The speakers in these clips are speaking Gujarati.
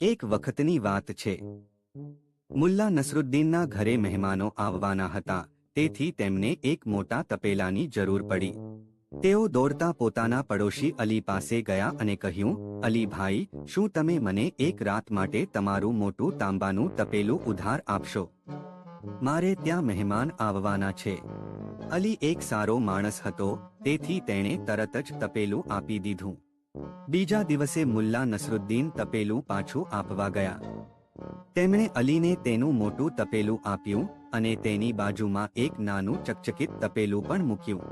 એક વખતની વાત છે. મુલ્લા નસરુદ્દીનના ઘરે મહેમાનો આવવાના હતા, તેથી તેમને એક મોટા તપેલાની જરૂર પડી. તેઓ દોડતા પોતાના પડોશી અલી પાસે ગયા અને કહ્યું, અલી ભાઈ, શું તમે મને એક રાત માટે તમારું મોટું તાંબાનું તપેલું ઉધાર આપશો? મારે ત્યાં મહેમાન આવવાના છે. અલી એક સારો માણસ હતો, તેથી તેણે તરત જ તપેલું આપી દીધું. બીજા દિવસે મુલ્લા નસરુદ્દીન તપેલું પાછું આપવા ગયા. તેમણે અલીને તેનું મોટું તપેલું આપ્યું અને તેની બાજુમાં એક નાનું ચકચકિત તપેલું પણ મૂક્યું.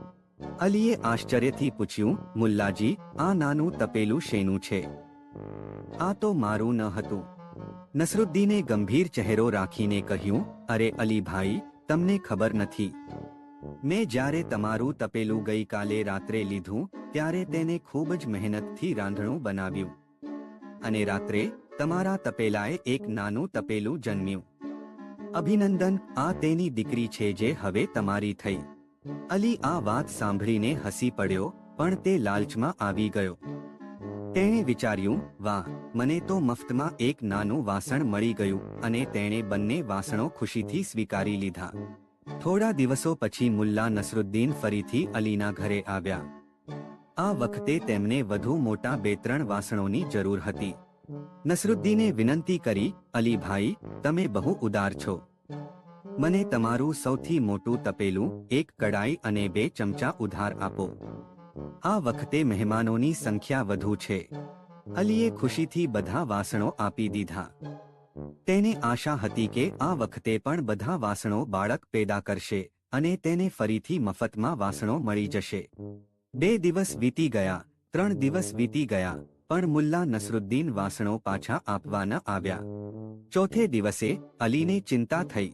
અલીએ આશ્ચર્યથી પૂછ્યું, મુલ્લાજી, આ નાનું તપેલું શેનું છે? આ તો મારું ન હતું. નસરુદ્દીને ગંભીર ચહેરો રાખીને કહ્યું, અરે અલીભાઈ તમને ખબર નથી. મેં જ્યારે તમારું તપેલું ગઈકાલે રાત્રે લીધું, ત્યારે તેને ખૂબ જ મહેનતથી રાંધણું બનાવ્યું. અને રાત્રે તમારા તપેલાએ એક નાનું તપેલું જન્મ્યું. અભિનંદન, આ તેની દીકરી છે જે હવે તમારી થઈ. અલી આ વાત સાંભળીને હસી પડ્યો, પણ તે લાલચમાં આવી ગયો. તેણે વિચાર્યું, વાહ, મને તો મફતમાં એક નાનું વાસણ મળી ગયું, અને તેણે બંને વાસણો ખુશીથી સ્વીકારી લીધા. થોડા દિવસો પછી મુલ્લા નસરુદ્દીન ફરીથી અલીના ઘરે આવ્યા. આ વખતે તેમને વધુ મોટા બે ત્રણ વાસણોની જરૂર હતી. નસરુદ્દીને વિનંતી કરી, અલીભાઈ, તમે બહુ ઉદાર છો. મને તમારું સૌથી મોટું તપેલું, એક કડાઈ અને બે ચમચા ઉધાર આપો. આ વખતે મહેમાનોની સંખ્યા વધુ છે. અલીએ ખુશીથી બધા વાસણો આપી દીધા. તેને આશા હતી કે આ વખતે પણ બધા વાસણો બાળક પેદા કરશે અને તેને ફરીથી મફતમાં વાસણો મળી જશે. બે દિવસ વીતી ગયા, ત્રણ દિવસ વીતી ગયા, પણ મુલ્લા નસરુદ્દીન વાસણો પાછા આપવા ન આવ્યા. ચોથે દિવસે અલીને ચિંતા થઈ.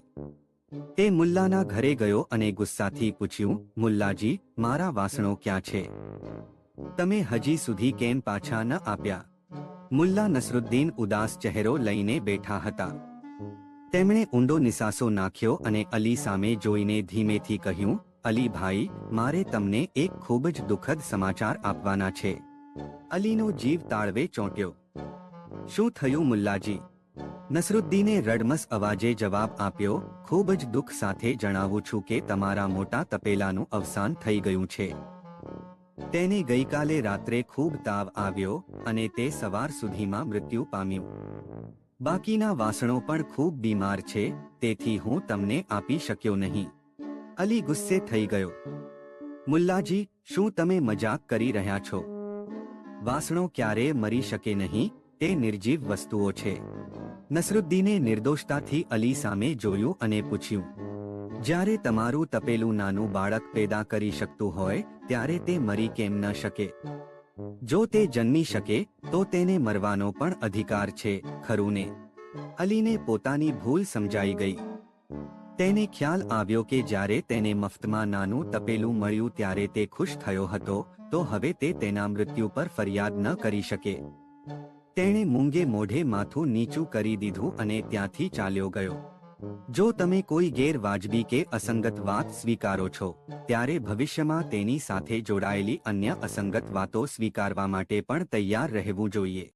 તે મુલ્લાના ઘરે ગયો અને ગુસ્સાથી પૂછ્યું, મુલ્લાજી, મારા વાસણો ક્યાં છે? તમે હજી સુધી કેમ પાછા ન આપ્યા? મુલ્લા નસરુદ્દીન ઉદાસ ચહેરો લઈને બેઠા હતા. તેમણે ઊંડો નિસાસો નાખ્યો અને અલી સામે જોઈને ધીમેથી કહ્યું, અલી ભાઈ, મારે તમને એક ખૂબ જ દુઃખદ સમાચાર આપવાના છે. અલીનો જીવ તાળવે ચોંટ્યો. શું થયું મુલ્લાજી? નસરુદ્દીને રડમસ અવાજે જવાબ આપ્યો, ખૂબ જ દુઃખ સાથે જણાવું છું કે તમારા મોટા તપેલાનું અવસાન થઈ ગયું છે. તેને ગઈકાલે રાત્રે ખૂબ તાવ આવ્યો અને તે સવાર સુધીમાં મૃત્યુ પામ્યું. બાકીના વાસણો પણ ખૂબ બીમાર છે, તેથી હું તમને આપી શક્યો નહીં. અલી ગુસ્સે થઈ ગયો. મુલ્લાજી, શું તમે મજાક કરી રહ્યા છો? વાસણો ક્યારે મરી શકે નહીં? તે નિર્જીવ વસ્તુઓ છે. નસરુદ્દીને નિર્દોષતાથી અલી સામે જોયું અને પૂછ્યું જ્યારે તમારું તપેલું નાનું બાળક પેદા કરી શકતું હોય, ત્યારે તે મરી કેમ ન શકે? જો તે જન્મી શકે, તો તેને મરવાનો પણ અધિકાર છે ખરું ને અલીને પોતાની ભૂલ સમજાઈ ગઈ. તેને ખ્યાલ આવ્યો કે જ્યારે તેને મફતમાં નાનું તપેલું મળ્યું ત્યારે તે ખુશ થયો હતો, તો હવે તે તેના મૃત્યુ પર ફરિયાદ ન કરી શકે. તેણે મૂંગે મોઢે માથું નીચું કરી દીધું અને ત્યાંથી ચાલ્યો ગયો. જો તમે કોઈ ગેરવાજબી કે અસંગત વાત સ્વીકારો છો, ત્યારે ભવિષ્યમાં તેની સાથે જોડાયેલી અન્ય અસંગત વાતો સ્વીકારવા માટે પણ તૈયાર રહેવું જોઈએ.